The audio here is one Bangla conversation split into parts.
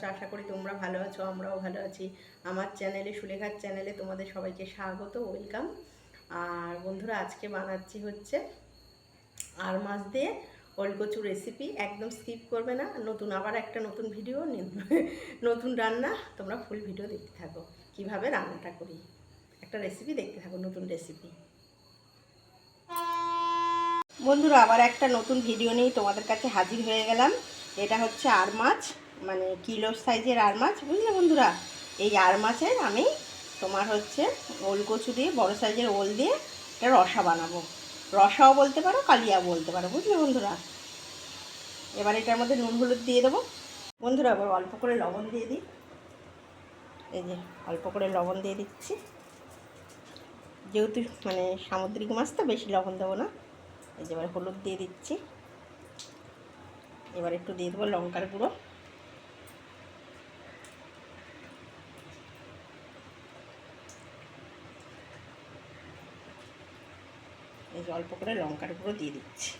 আছো? আশা করি তোমরা ভালো আছো, আমরাও ভালো আছি। আমার চ্যানেলে, সুলেখার চ্যানেলে তোমাদের সবাইকে স্বাগত, ওয়েলকাম। আর বন্ধুরা, আজকে বানাচ্ছি হচ্ছে আর মাছ দিয়ে ওলকচু রেসিপি একদম স্কিপ করবে না, নতুন আবার একটা নতুন ভিডিও নতুন রান্না। তোমরা ফুল ভিডিও দেখতে থাকো। কীভাবে রান্নাটা করি? একটা রেসিপি দেখতে থাকো, নতুন রেসিপি বন্ধুরা, আবার একটা নতুন ভিডিও নিয়ে তোমাদের কাছে হাজির হয়ে গেলাম। এটা হচ্ছে আর মাছ। মানে কিলো সাইজের আর মাছ, বুঝলে বন্ধুরা? এই আর মাছের আমি তোমার হচ্ছে ওল কচু দিয়ে, বড় সাইজের ওল দিয়ে এটা রসা বানাবো। রসাও বলতে পারো কালিয়া বলতে পারো, বুঝলে বন্ধুরা? এবার এটার মধ্যে নুন হলুদ দিয়ে দেবো। বন্ধুরা আবার অল্প করে লবণ দিয়ে দিই। এই যে, অল্প করে লবণ দিয়ে দিচ্ছি। যেহেতু মানে সামুদ্রিক মাছ, তো বেশি লবণ দেবো না। এই যে, এবার হলুদ দিয়ে দিচ্ছি। এবার একটু দিয়ে দেবো লঙ্কার গুঁড়ো। অল্প করে লঙ্কার গুঁড়ো দিয়ে দিচ্ছি।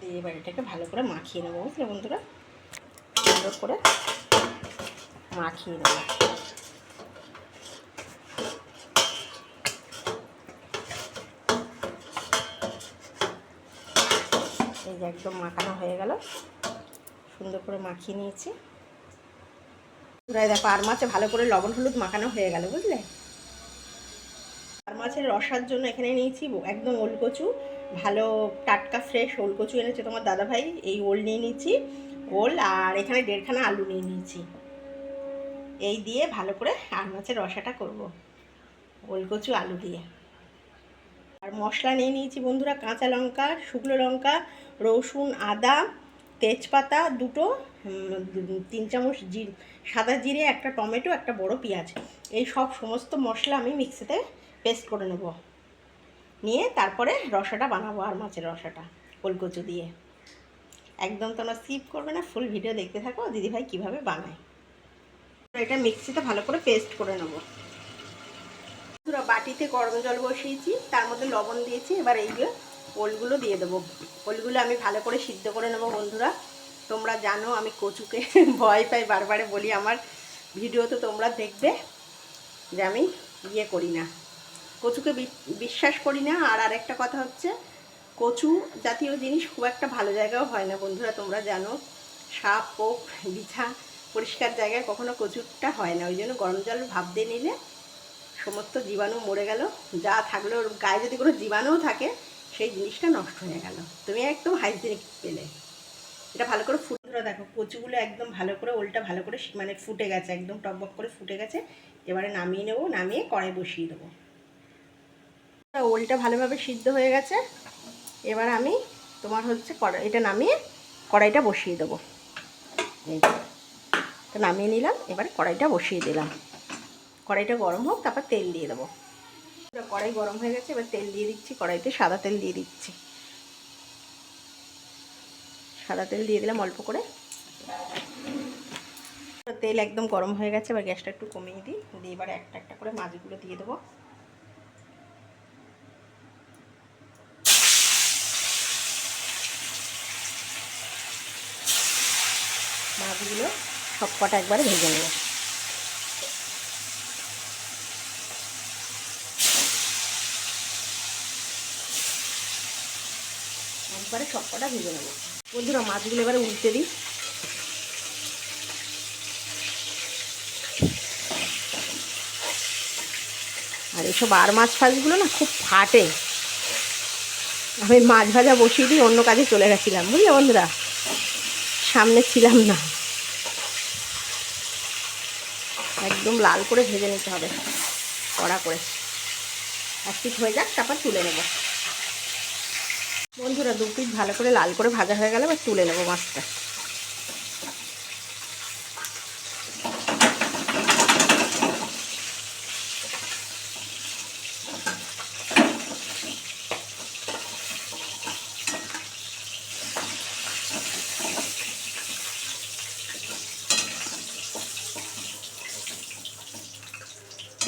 দিয়ে এবার এটাকে ভালো করে মাখিয়ে নেব, বুঝলে বন্ধুরা? সুন্দর করে মাখিয়ে নেব। এই যে একদম মাখানো হয়ে গেল। সুন্দর করে মাখিয়ে নিয়েছি। দেখো আর মাছে ভালো করে লবণ হলুদ মাখানো হয়ে গেল, বুঝলে? রসার জন্য এখানে নিয়েছি একদম ওলকচু ভালো টাটকা ফ্রেশ ওলকচু এনেছে তোমার দাদাভাই, এই ওল নিয়ে নিয়েছি, ওল আর এখানে দেড়খানা আলু নিয়ে নিয়েছি। এই দিয়ে ভালো করে আর মাছের রসাটা করব ওলকচু আলু দিয়ে। আর মশলা নিয়ে নিয়েছি বন্ধুরা, কাঁচা লঙ্কা, শুকনো লঙ্কা, রসুন, আদা, তেজপাতা দুটো তিন চামচ জি সাদা জিরে, একটা টমেটো, একটা বড় পেঁয়াজ, এই সব সমস্ত মশলা আমি মিক্সিতে পেস্ট করে নেব। নিয়ে তারপরে রসাটা বানাবো আর মাছের রসাটা কলকচু দিয়ে। একদম তোমরা স্কিপ করবে না ফুল ভিডিও দেখতে থাকো, দিদিভাই কীভাবে বানায়। এটা মিক্সিতে ভালো করে পেস্ট করে নেব। বাটিতে গরম জল বসিয়েছি, তার মধ্যে লবণ দিয়েছি, এবার এই এইগুলো ওলগুলো দিয়ে দেবো। ওলগুলো আমি ভালো করে সিদ্ধ করে নেব বন্ধুরা। তোমরা জানো আমি কচুকে ভয় পাই, বারবারে বলি আমার। ভিডিও তো তোমরা দেখবে যে আমি ইয়ে করি না। কচুকে বিশ্বাস করি না। আর আরেকটা কথা হচ্ছে, কচু জাতীয় জিনিস খুব একটা ভালো জায়গাও হয় না। বন্ধুরা, তোমরা জানো, সাপ, পোক, বিছা পরিষ্কার জায়গায় কখনো কচুরটা হয় না। ওই জন্য গরম জল ভাব দিয়ে নিলে সমস্ত জীবাণু মরে গেল। যা থাকলে ওর গায়ে যদি কোনো জীবাণুও থাকে, সেই জিনিসটা নষ্ট হয়ে গেল। তুমি একদম হাইজেনিক পেলে। এটা ভালো করে ফুটে দেখো, কচুগুলো একদম ভালো করে, ওলটা ভালো করে মানে ফুটে গেছে, একদম টকবক করে ফুটে গেছে। এবারে নামিয়ে নেব, নামিয়ে কড়াই বসিয়ে দেবো। ওলটা ভালোভাবে সিদ্ধ হয়ে গেছে। এবার আমি তোমার হচ্ছে কড়াই, এটা নামিয়ে কড়াইটা বসিয়ে দেবো। এই নামিয়ে নিলাম, এবার কড়াইটা বসিয়ে দিলাম। কড়াইটা গরম হোক, তারপর তেল দিয়ে দেবো। কড়াই গরম হয়ে গেছে, এবার তেল দিয়ে দিচ্ছি, কড়াইতে সাদা তেল দিয়ে দিচ্ছি। সাদা তেল দিয়ে দিলাম অল্প করে। তেল একদম গরম হয়ে গেছে, এবার গ্যাসটা একটু কমিয়ে দিই। দিয়ে এবার একটা একটা করে মাছগুলো দিয়ে দেবো। মাছগুলো সব কটা একবারে ভেজে নেব। একবারে সব কটা ভেজে নেব। বন্ধুরা, মাছগুলো এবারে উল্টে দিই। আর এসব আর মাছ ফাছগুলো না খুব ফাটে। আমি মাছ ভাজা বসিয়ে দিই অন্য কাজে চলে গেছিলাম, বুঝলে বন্ধুরা? সামনে ছিলাম না। একদম লাল করে ভেজে নিতে হবে। কড়া করে। এক পিঠ হয়ে যাক, তারপর তুলে নেব। বন্ধুরা, দু পিস ভালো করে লাল করে ভাজা হয়ে গেলে এবার তুলে নেব মাছটা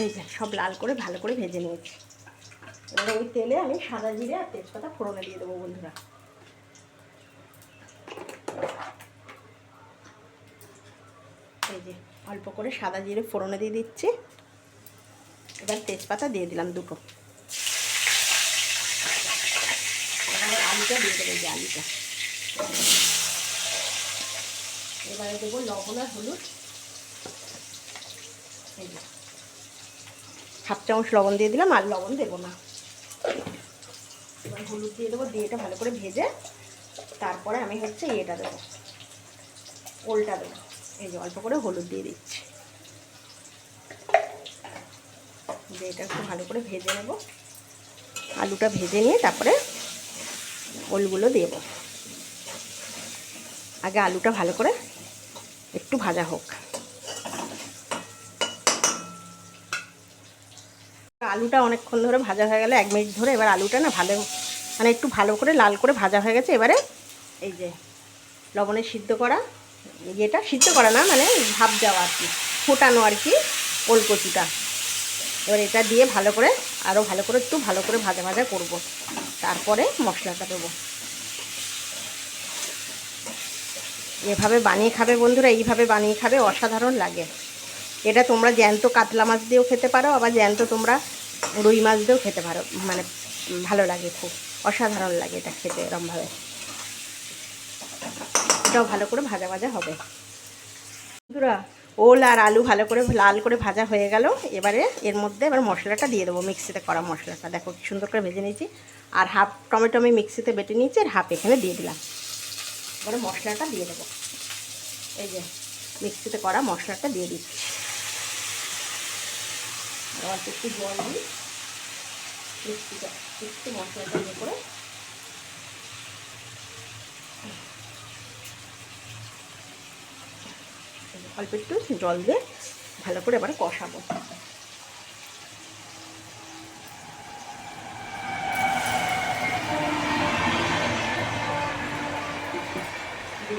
এই যে সব লাল করে ভালো করে ভেজে নিয়েছি। এবার ওই তেলে আমি সাদা জিরে আর তেজপাতা ফোড়নে দিয়ে দেবো বন্ধুরা। এই যে অল্প করে সাদা জিরে ফোড়নে দিয়ে দিচ্ছি। এবার তেজপাতা দিয়ে দিলাম দুটো। আলুটা দিয়ে দেবো যে আলুটা। এবারে দেবো লবণ আর হলুদ। এই যে হাফ চামচ লবণ দিয়ে দিলাম, আর লবণ দেবো না। এবার হলুদ দিয়ে দেবো, দিয়ে এটা ভালো করে ভেজে তারপরে আমি হচ্ছে ইয়েটা দেবো, ওলটা দেবো। এই যে অল্প করে হলুদ দিয়ে দিচ্ছি। দিয়ে এটা একটু ভালো করে ভেজে নেব। আলুটা ভেজে নিয়ে তারপরে ওলগুলো দেব। আগে আলুটা ভালো করে একটু ভাজা হোক। আলুটা অনেকক্ষণ ধরে ভাজা হয়ে গেলে এক মিনিট ধরে এবার আলুটা না ভালো মানে একটু ভালো করে লাল করে ভাজা হয়ে গেছে। এবারে এই যে লবণে সিদ্ধ করা ইয়েটা, সিদ্ধ করা না মানে ভাপ দেওয়া আর কি, ফোটানো আর কি ওলকচুটা। এবার এটা দিয়ে ভালো করে আরও ভালো করে, একটু ভালো করে ভাজা ভাজা করব। তারপরে মশলাটা দেবো। এভাবে বানিয়ে খাবে বন্ধুরা, এইভাবে বানিয়ে খাবে অসাধারণ লাগে। এটা তোমরা জ্যান্ত কাতলা মাছ দিয়েও খেতে পারো, আবার জ্যান্ত তোমরা রুই মাছ দিয়েও খেতে ভালো মানে ভালো লাগে খুব। অসাধারণ লাগে এটা খেতে এরমভাবে। এটাও ভালো করে ভাজা ভাজা হবে। বন্ধুরা, ওল আর আলু ভালো করে লাল করে ভাজা হয়ে গেল। এবারে এর মধ্যে এবার মশলাটা দিয়ে দেবো, মিক্সিতে করা মশলাটা। দেখো কি সুন্দর করে ভেজে নিয়েছি। আর হাফ টমেটো আমি মিক্সিতে বেটে নিয়েছি আর হাফ এখানে দিয়ে দিলাম। এবারে মশলাটা দিয়ে দেবো। এই যে, মিক্সিতে করা মশলাটা দিয়ে দিচ্ছি। অল্প একটু জল দিই। মিক্সিটা একটু মশলাটা ইয়ে করে অল্প একটু জল দিয়ে ভালো করে এবার কষাবো।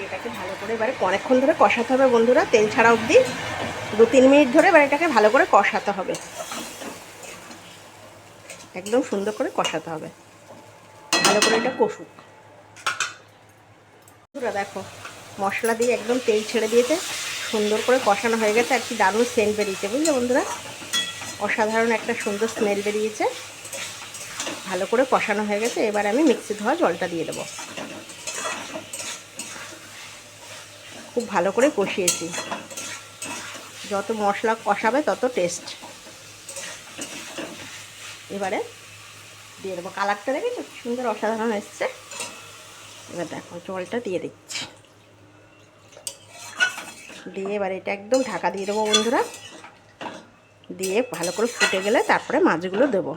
এটাকে ভালো করে এবারে অনেকক্ষণ ধরে কষাতে হবে বন্ধুরা। তেল ছাড়া অবধি দু তিন মিনিট ধরে এবার এটাকে ভালো করে কষাতে হবে। একদম সুন্দর করে কষাতে হবে। ভালো করে এটা কষুক। দেখো, মশলা দিয়ে একদম তেল ছেড়ে দিয়েছে, সুন্দর করে কষানো হয়ে গেছে, আর কি দারুণ সেন্ট বেরিয়েছে, বুঝলে বন্ধুরা? অসাধারণ একটা সুন্দর স্মেল বেরিয়েছে। ভালো করে কষানো হয়ে গেছে, এবার আমি মিক্সি ধোয়া জলটা দিয়ে দেবো। খুব ভালো করে কষিয়েছি। যত মশলা কষাবে তত টেস্ট এবারে দিয়ে দেবো কালারটা দেখেছ? কি সুন্দর অসাধারণ এসছে। এবার দেখো, জলটা দিয়ে দিচ্ছি। দিয়ে এবার এটা একদম ঢাকা দিয়ে দেবো বন্ধুরা। দিয়ে ভালো করে ফুটে গেলে তারপরে মাছগুলো দেবো।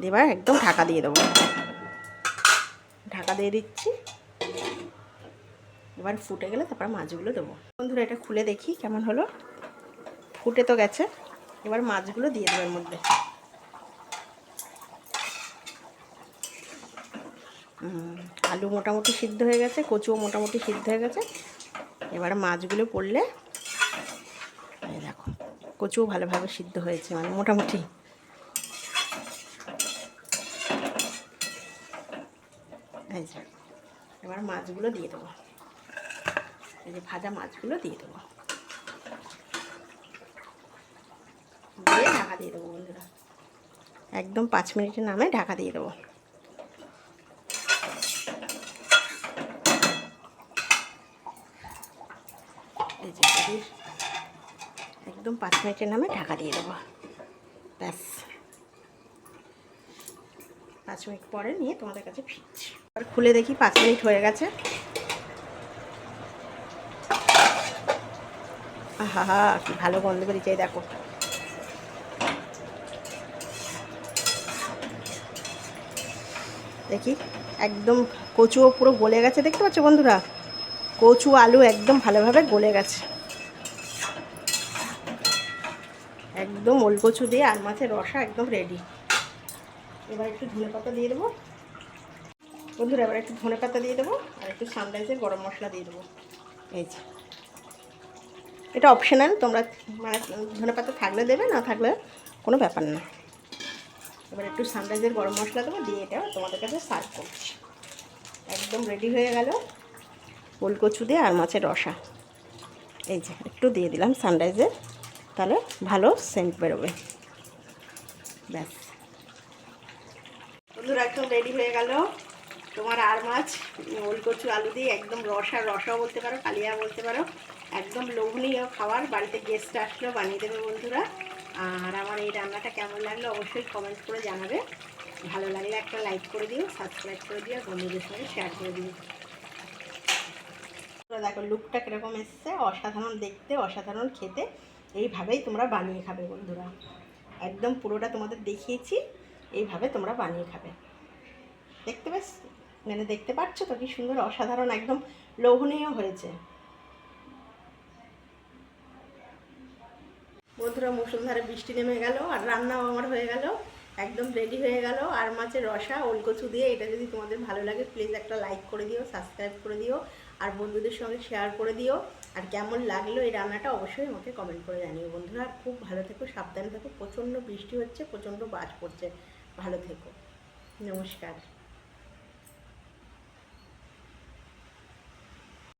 দিয়ে এবার একদম ঢাকা দিয়ে দেবো। ঢাকা দিয়ে দিচ্ছি। এবার ফুটে গেলে তারপরে মাছগুলো দেবো। বন্ধুরা, এটা খুলে দেখি কেমন হলো। ফুটে তো গেছে। এবার মাছগুলো দিয়ে দেবো এর মধ্যে। আলু মোটামুটি সিদ্ধ হয়ে গেছে, কচুও মোটামুটি সিদ্ধ হয়ে গেছে। এবার মাছগুলো পড়লে দেখো, কচুও ভালোভাবে সিদ্ধ হয়েছে মানে মোটামুটি। এবার মাছগুলো দিয়ে দেবো। এই যে ভাজা মাছগুলো দিয়ে দেবো দিয়ে ঢাকা দিয়ে দেবো বন্ধুরা। একদম পাঁচ মিনিটের নামে ঢাকা দিয়ে দেবো। একদম পাঁচ মিনিটের নামে ঢাকা দিয়ে দেবো। ব্যাস। পাঁচ মিনিট পরে নিয়ে তোমাদের কাছে ফিরছি। আর খুলে দেখি পাঁচ মিনিট হয়ে গেছে। আহা হা কি ভালো গন্ধ বেরিয়েছে দেখো। দেখি। একদম কচুও পুরো গলে গেছে, দেখতে পাচ্ছ বন্ধুরা? কচু, আলু একদম ভালোভাবে গলে গেছে। একদম ওল কচু দিয়ে আর মাছের রসা একদম রেডি এবার একটু ধনে পাতা দিয়ে দেবো। বন্ধুরা, এবার একটু ধনে পাতা দিয়ে দেবো আর একটু সানরাইজের গরম মশলা দিয়ে দেবো। এই যে। এটা অপশনাল তোমরা মানে ধনে পাতা থাকলে দেবে, না থাকলে কোনো ব্যাপার না। এবার একটু সানরাইজের গরম মশলা দেবো, দিয়ে এটা তোমাদের কাছে সার্ভ করছি। একদম রেডি হয়ে গেল ওলকচু দিয়ে আর মাছের রসা। এই যে, একটু দিয়ে দিলাম সানরাইজের তাহলে ভালো সেন্ট বেরোবে। ব্যাস। বন্ধুরা, একদম রেডি হয়ে গেল। তোমার আর মাছ, ওলকচু, আলু দিয়ে একদম রসা রসাও বলতে পারো, কালিয়া বলতে পারো। একদম লোভনীয় খাবার, বাড়িতে গেস্ট আসলেও বানিয়ে দেবে বন্ধুরা। আর আমার এই রান্নাটা কেমন লাগল অবশ্যই কমেন্ট করে জানাবে। ভালো লাগলে একটা লাইক করে দিও সাবস্ক্রাইব করে দিও, বন্ধুদের সঙ্গে শেয়ার করে দিও। দেখো লুকটা কীরকম এসছে। অসাধারণ দেখতে, অসাধারণ খেতে। এইভাবেই তোমরা বানিয়ে খাবে বন্ধুরা। একদম পুরোটা তোমাদের দেখিয়েছি, এইভাবে তোমরা বানিয়ে খাবে। দেখতে বেশ মানে দেখতে পাচ্ছ তো কি সুন্দর, অসাধারণ, একদম লোভনীয় হয়েছে। বন্ধুরা মুসুলধারে বৃষ্টি নেমে গেল আর রান্নাও আমার হয়ে গেল, একদম রেডি হয়ে গেল। আর মাছের রসা, ওলকচু দিয়ে এটা যদি তোমাদের ভালো লাগে প্লিজ একটা লাইক করে দিও সাবস্ক্রাইব করে দিও, আর বন্ধুদের সঙ্গে শেয়ার করে দিও। আর কেমন লাগল এই রান্নাটা অবশ্যই আমাকে কমেন্ট করে জানিও। বন্ধুরা, খুব ভালো থেকো, সাবধানে থেকো, প্রচণ্ড বৃষ্টি হচ্ছে, প্রচণ্ড বাজ পড়ছে। ভালো থেকো। নমস্কার।